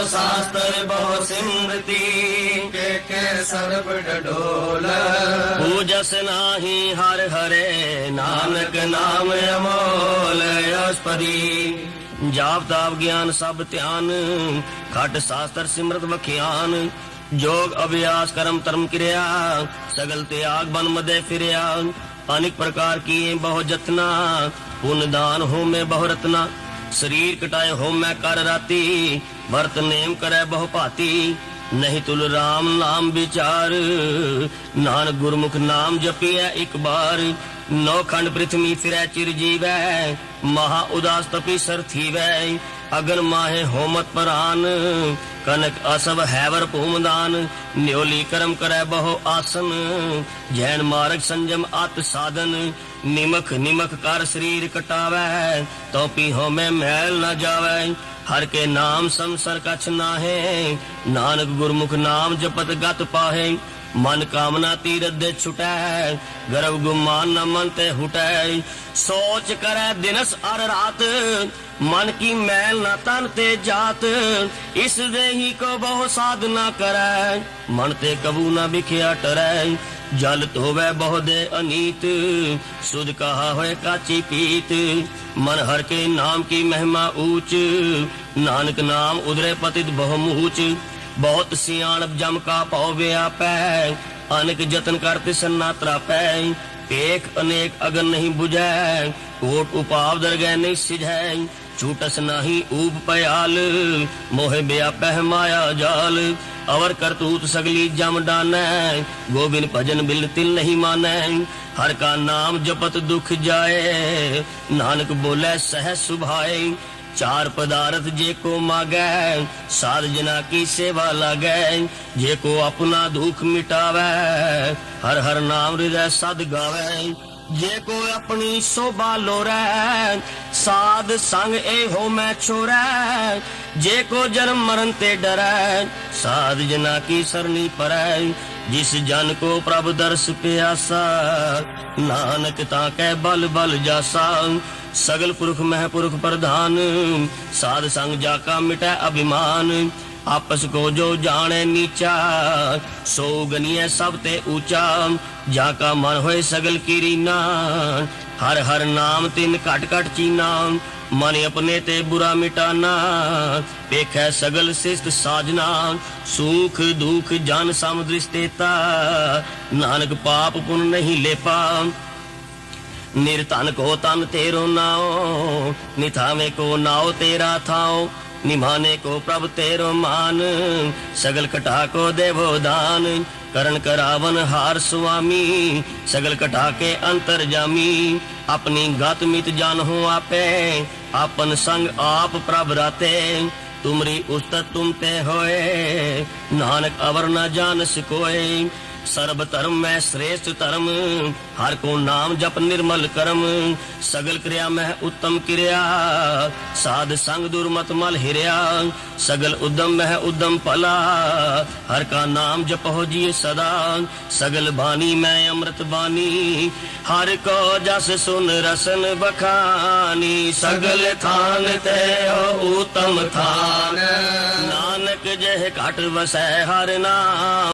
ਬਹੁ ਸ਼ਾਸਤਰ ਬਹੁ ਸਿਮਰਤੀ ਕੇ ਕੇ ਸਰਬ ਡਡੋਲ ਪੂਜਸ ਨਾਹੀ ਹਰ ਹਰੇ ਨਾਨਕ ਨਾਮ ਅਮੋਲ ਅਸਪਰੀ ਜਾਪ ਤਾਪ ਗਿਆਨ ਸਭ ਧਿਆਨ ਖਟ ਸ਼ਾਸਤਰ ਸਿਮਰਤ ਵਖਿਆਨ ਜੋਗ ਅਭਿਆਸ ਕਰਮ ਧਰਮ ਕਿਰਿਆ ਸਗਲ ਤਿਆਗ ਬਨ ਮਦੇ ਫਿਰਿਆ ਅਨੇਕ ਪ੍ਰਕਾਰ ਕੀਏ ਬਹੁ ਜਤਨਾ ਪੁਨ ਦਾਨ ਹੋਮੇ ਬਹੁ ਰਤਨਾ ਸਰੀਰ ਕਟਾਏ ਹੋ ਮੈਂ ਕਰ ਰਾਤੀ, ਵਰਤ ਨੇਮ ਕਰੈ ਬਹੁ ਭਾਤੀ। ਨਹੀਂ ਤੁਲ RAM ਨਾਮ ਵਿਚਾਰ, ਨਾਨਕ ਗੁਰਮੁਖ ਨਾਮ ਜਪੀਐ ਇੱਕ ਬਾਰ। ਨੌ ਖੰਡ ਪ੍ਰਿਥਵੀ ਫਿਰੈ ਚਿਰ ਜੀਵੈ, ਮਹਾ ਉਦਾਸ ਤਪੀ ਸਰ ਥੀਵੈ। ਅਗਨ ਮਾਹੇ ਹੋਮਤ ਪਰਾਨ ਕਨਕ ਅਸਵ ਹੈਵਰ ਭੂਮਦਾਨ ਨਿਉਲੀ ਕਰਮ ਕਰੈ ਬਹੁ ਆਸਨ। ਜੈਨ ਮਾਰਗ ਸੰਜਮ ਆਤ ਸਾਧਨ, ਨਿਮਖ ਨਿਮਖ ਕਰ ਸਰੀਰ ਕਟਾਵੈ। ਤੋ ਪੀ ਹੋਮੈ ਮੈਲ ਨ ਜਾਵੈ, ਹਰ ਕੇ ਨਾਮ ਸੰਸਰ ਕਛ ਨਾਹੇ। ਨਾਨਕ ਗੁਰਮੁਖ ਨਾਮ ਜਪਤ ਗਤ ਪਾਹੇ ਮਨ ਕਾਮਨਾ ਤੀਰਥ ਦੇ ਛੁਟੈ ਗਰਵ ਗੁਮਾਨ ਨ ਮਨ ਤੇ ਹੁਟੈ ਸੋਚ ਕਰੈ ਦਿਨਸ ਅਰ ਰਾਤ ਮਨ ਕੀ ਮੈਲ ਨ ਤਨ ਤੇ ਜਾਤ ਇਸ ਦੇ ਹੀ ਕੋ ਬਹੁ ਸਾਧਨਾ ਕਰੈ ਮਨ ਤੇ ਕਬੂ ਨ ਵਿਖਿਆ ਟਰੈ ਜਲ ਧੋਵੈ ਬਹੁ ਦੇ ਅਨੀਤ ਸੁਧ ਕਹਾ ਹੋਏ ਕਾਚੀ ਪੀਤ ਮਨ ਹਰ ਕੇ ਨਾਮ ਕੀ ਮਹਿਮਾ ਊਚ ਨਾਨਕ ਨਾਮ ਉਦਰੇ ਪਤਿਤ ਬਹੁ ਮੂਚ ਬਹੁਤ ਸਿਆਣਪ ਜਮ ਕਾ ਭਉ ਵਿਆਪੈ ਅਨੇਕ ਯਤਨ ਕਰਤੇ ਸੰਨਾ ਤਰਾਪੈ ਏਕ ਅਨੇਕ ਅਗਨ ਨਹੀਂ 부ਜੈ ਕੋਟ ਉਪਾਵ ਦਰਗਹਿ ਨਹੀਂ ਸਿਝੈ ਛੂਟਸ ਨਹੀਂ ਊਪ ਪਿਆਲ ਮੋਹਿ ਵਿਆਪੈ ਮਾਇਆ ਜਾਲ, ਅਵਰ ਕਰਤੂਤ ਸਗਲੀ ਜਮ ਡਾਨੈ, ਗੋਬਿੰਦ ਭਜਨ ਬਿਲ ਤਿਲ ਨਹੀਂ ਮਾਨੈ, ਹਰ ਕਾ ਨਾਮ ਜਪਤ ਦੁਖ ਜਾਏ, ਨਾਨਕ ਬੋਲੇ ਸਹਿ ਸੁਭਾਏ ਚਾਰ ਪਦਾਰਥ ਜੇ ਕੋ ਮਾਗੈ, ਸਾਧ ਜਨਾ ਕੀ ਸੇਵਾ ਲਾਗੈ, ਜੇ ਕੋ ਆਪਣਾ ਦੁਖ ਮਿਟਾਵੈ, ਹਰ ਹਰ ਨਾਮ ਹਿਰਦੈ ਸਦ ਗਾਵੈ, ਜੇ ਕੋ ਆਪਣੀ ਸੋਭਾ ਲੋਰੈ, ਸਾਧ ਸੰਗ ਇਹੋ ਮੈਂ ਛੋਰੈ, ਜੇ ਕੋ ਜਨਮ ਮਰਨ ਤੇ ਡਰੈ ਸਾਧ ਜਨਾ ਕੀ ਸਰਨੀ ਪਰੈ, ਜਿਸ ਜਨ ਕੋ ਪ੍ਰਭ ਦਰਸ ਪਿਆਸਾ। ਨਾਨਕ ਤਾਂ ਕੈ ਬਲ ਬਲ ਜਾਸਾ। ਸਗਲ ਪੁਰਖ ਮਹਿ ਪੁਰਖ ਪ੍ਰਧਾਨ, ਸਾਧ ਸੰਗ ਜਾ ਕਾ ਮਿਟੈ ਅਭਿਮਾਨ। ਆਪਸ ਕੋ ਜੋ ਜਾਣੈ ਨੀਚਾ, ਸੋ ਗਨੀਐ ਸਭ ਤੇ ਊਚਾ। ਜਾ ਕਾ ਮਨ ਹੋਏ ਸਗਲ ਕੀਰੀਨਾ ਹਰ ਹਰ ਨਾਮ ਤਿਨ ਘਟ ਘਟ ਚੀਨਾ। ਮਨ ਆਪਣੇ ਤੇ ਬੁਰਾ ਮਿਟਾਨਾ, ਵੇਖੈ ਸਗਲ ਸਿਸਤ ਸਾਜਨਾ, ਸੁਖ ਦੁਖ ਜਨ ਸਮ ਦ੍ਰਿਸ਼ਟੇਤਾ, ਨਾਨਕ ਪਾਪ ਪੁਨ ਨਹੀਂ ਲੇਪਾ। ਨਿਰਧਨ ਕੋ ਤਨ ਤੇਰੋ ਨਾਉ ਨਿਥਾਵੇਂ ਕੋ ਨਾਉ ਤੇਰਾ ਥਾਉ ਨਿਮਾਨੇ ਕੋ ਪ੍ਰਭ ਤੇਰੋ ਮਾਨ, ਸਗਲ ਕਟਾ ਕੋ ਦੇਵੋ ਦਾਨ, ਕਰਨ ਕਰਾਵਨ ਹਾਰ ਸੁਆਮੀ, ਸਗਲ ਕਟਾ ਕੇ ਅੰਤਰ ਜਾਮੀ, ਆਪਣੀ ਗਤ ਮਿਤ ਜਾਨ ਹੋ ਆਪੇ, ਆਪਨ ਸੰਗ ਆਪ ਪ੍ਰਭ ਰਾਤੇ, ਤੁਮਰੀ ਉਸਤਤ ਤੁਮ ਤੇ ਹੋਏ, ਨਾਨਕ ਅਵਰ ਨਾ ਜਾਣ ਸਕੋਏ ਸਰਬ ਧਰਮ ਮੈਂ ਸ੍ਰੇਸ਼ਟ ਧਰਮ, ਹਰ ਕੋ ਨਾਮ ਜਪ ਨਿਰਮਲ ਕਰਮ। ਸਗਲ ਕਿਰਿਆ ਮੈਂ ਉੱਤਮ ਕਿਰਿਆ, ਸਾਧ ਸੰਗ ਦੁਰਮਤ ਮਲ ਹਿਰਿਆ। ਸਗਲ ਉਦਮ ਮੈਂ ਉਦਮ ਭਲਾ, ਹਰ ਕਾ ਨਾਮ ਜਪੋ ਜੀ ਸਦਾ। ਸਗਲ ਬਾਣੀ ਮੈਂ ਅੰਮ੍ਰਿਤ ਬਾਣੀ, ਹਰ ਕੋ ਜਸ ਸੁਨ ਰਸਨ ਬਖਾਨੀ ਸਗਲ ਥਾਨ ਤੇ ਓ ਉਤਮ ਥਾਨ। ਨਾਨਕ ਜਹ ਘਟ ਵਸੈ ਹਰ ਨਾਮ।